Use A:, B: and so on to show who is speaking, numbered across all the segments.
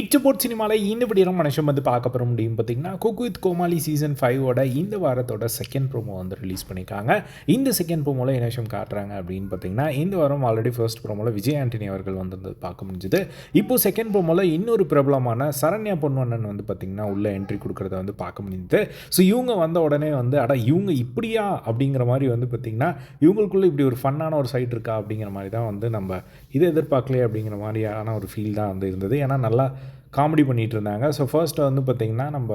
A: இச்சபோர்ட் சினிமாவில் இந்த படியான மனுஷன் வந்து பார்க்க போகிற முடியும் பார்த்தீங்கன்னா குக் வித் கோமாளி சீசன் ஃபைவோட இந்த வாரத்தோட செகண்ட் ப்ரோமோ வந்து ரிலீஸ் பண்ணியிருக்காங்க. இந்த செகண்ட் ப்ரோமோவில் என்ன விஷயம் காட்டுறாங்க அப்படின்னு பார்த்தீங்கன்னா இந்த வாரம் ஆல்ரெடி ஃபர்ஸ்ட் ப்ரோமோவில் விஜய் ஆண்டனி அவர்கள் வந்திருந்தது பார்க்க முடிஞ்சுது. இப்போ செகண்ட் ப்ரோமோவில் இன்னொரு பிரபலமான சரண்யா பொன்வண்ணன் வந்து பார்த்திங்கன்னா உள்ள என்ட்ரி கொடுக்குறத வந்து பார்க்க முடிஞ்சது. ஸோ இவங்க வந்த உடனே வந்து அட இவங்க இப்படியா அப்படிங்கிற மாதிரி வந்து பார்த்திங்கன்னா இவங்களுக்குள்ளே இப்படி ஒரு ஃபன்னான ஒரு சைட் இருக்கா அப்படிங்கிற மாதிரி தான் வந்து நம்ம இதை எதிர்பார்க்கலையே அப்படிங்கிற மாதிரியான ஒரு ஃபீல் தான் வந்து இருந்தது. ஏன்னா நல்லா காமெடி பண்ணிகிட்டு இருந்தாங்க. ஸோ ஃபர்ஸ்ட் வந்து பார்த்திங்கன்னா நம்ம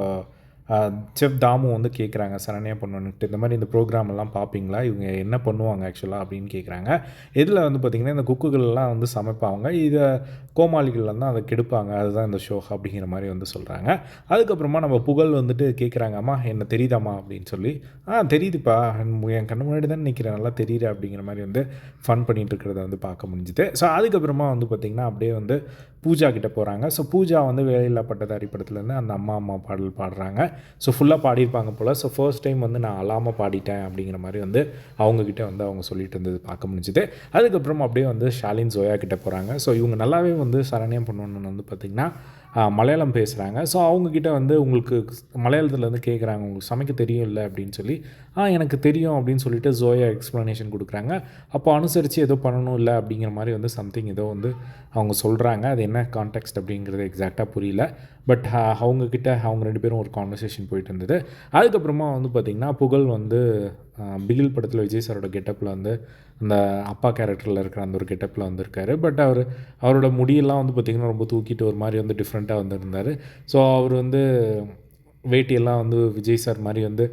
A: செஃப் தாமு வந்து கேட்குறாங்க சரண்யா பண்ணுன்ட்டு இந்த மாதிரி இந்த ப்ரோக்ராம் எல்லாம் பார்ப்பீங்களா இவங்க என்ன பண்ணுவாங்க ஆக்சுவலாக அப்படின்னு கேட்குறாங்க இதில் வந்து பார்த்திங்கன்னா இந்த குக்குகள்லாம் வந்து சமைப்பாங்க. இதை கோமாளிகள் வந்து அதை கெடுப்பாங்க. அதுதான் இந்த ஷோ அப்படிங்கிற மாதிரி வந்து சொல்கிறாங்க அதுக்கப்புறமா நம்ம புகழ் வந்துட்டு கேட்குறாங்கம்மா என்ன தெரியுதாம்மா? அப்படின்னு சொல்லி. ஆ தெரியுதுப்பா. என் கண்ணு முன்னாடி தான் நிற்கிறேன் நல்லா தெரியுது அப்படிங்கிற மாதிரி வந்து ஃபன் பண்ணிகிட்டு இருக்கிறத வந்து பார்க்க முடிஞ்சுது. ஸோ அதுக்கப்புறமா வந்து பார்த்திங்கன்னா அப்படியே வந்து பூஜா கிட்டே போகிறாங்க ஸோ பூஜா வந்து வேலையில்லா பட்டதாரி படத்துலேருந்து அந்த அம்மா அம்மா பாடல் பாடுறாங்க. ஸோ ஃபுல்லாக பாடியிருப்பாங்க போல். ஸோ ஃபர்ஸ்ட் டைம் வந்து நான் அழாமல் பாடிட்டேன் அப்படிங்கிற மாதிரி வந்து அவங்கக்கிட்ட வந்து அவங்க சொல்லிட்டு இருந்தது பார்க்க முடிஞ்சுது. அதுக்கப்புறம் அப்படியே வந்து ஷாலின் ஜோயா கிட்டே போகிறாங்க ஸோ இவங்க நல்லாவே வந்து சரண்யம் பண்ணணுன்னு வந்து பார்த்திங்கன்னா மலையாளம் பேசுகிறாங்க ஸோ அவங்கக்கிட்ட வந்து உங்களுக்கு மலையாளத்தில் வந்து கேட்குறாங்க உங்களுக்கு சமைக்க தெரியும் இல்லை அப்படின்னு சொல்லி ஆ எனக்கு தெரியும் அப்படின்னு சொல்லிட்டு ஜோயா எக்ஸ்ப்ளனேஷன் கொடுக்குறாங்க. அப்போ அனுசரித்து ஏதோ பண்ணணும் இல்லை அப்படிங்கிற மாதிரி வந்து சம்திங் ஏதோ வந்து அவங்க சொல்கிறாங்க அது என்ன கான்டெக்ட் அப்படிங்கிறது எக்ஸாக்டாக புரியல. பட் அவங்கக்கிட்ட அவங்க ரெண்டு பேரும் ஒரு கான்வர்சேஷன் போயிட்டு இருந்தது. அதுக்கப்புறமா வந்து பார்த்திங்கன்னா புகழ் வந்து பிகில் படத்தில் விஜய் சாரோட கெட்டப்பில் வந்து அந்த அப்பா கேரக்டரில் இருக்கிற அந்த ஒரு கெட்டப்பில் வந்திருக்காரு. பட் அவர் அவரோட முடியெல்லாம் வந்து பார்த்திங்கன்னா ரொம்ப தூக்கிட்டு ஒரு மாதிரி வந்து டிஃப்ரெண்ட்டாக வந்திருந்தார். ஸோ அவர் வந்து வேட்டியெல்லாம் வந்து விஜய் சார் மாதிரி வந்து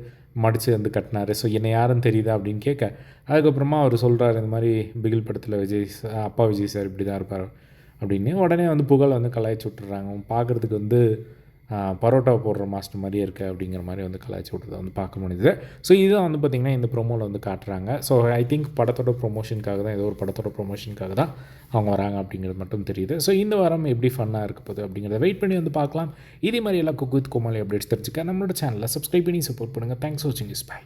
A: மடித்து வந்து கட்டினார். ஸோ என்னை யாருன்னு தெரியுதா அப்படின்னு கேட்க அதுக்கப்புறமா அவர் சொல்கிறார் இந்த மாதிரி பிகில் படத்தில் விஜய் அப்பா விஜய் சார் இப்படி தான் இருப்பார் அப்படின்னு. உடனே வந்து புகழ் வந்து கலாய்ச்சி விட்டுறாங்க. பார்க்குறதுக்கு வந்து பரோட்டா போடுற மாஸ்டர் மாதிரியே இருக்குது அப்படிங்கிற மாதிரி வந்து கலாய்ச்சி விட்றதை வந்து பார்க்க முடியுது ஸோ இதுதான் வந்து பார்த்திங்கன்னா இந்த ப்ரொமோவில் வந்து காட்டுறாங்க. ஸோ ஐ திங்க் படத்தோட ப்ரொமோஷனுக்காக தான் ஏதோ ஒரு படத்தோட ப்ரொமோஷனுக்காக தான் அவங்க வராங்க அப்படிங்கிறது மட்டும் தெரியுது. ஸோ இந்த வாரம் எப்படி ஃபன்னாக இருக்க போகுது அப்படிங்கிறத வெயிட் பண்ணி வந்து பார்க்கலாம். இதே மாதிரி எல்லாம் குக் வித் கோமாளி அப்டேட்ஸ் தெரிஞ்சுக்க நம்மளோட சேனலில் சப்ஸ்கிரைப் பண்ணி சப்போர்ட் பண்ணுங்கள் தேங்க்ஸ் வாட்சிங் இஸ் பை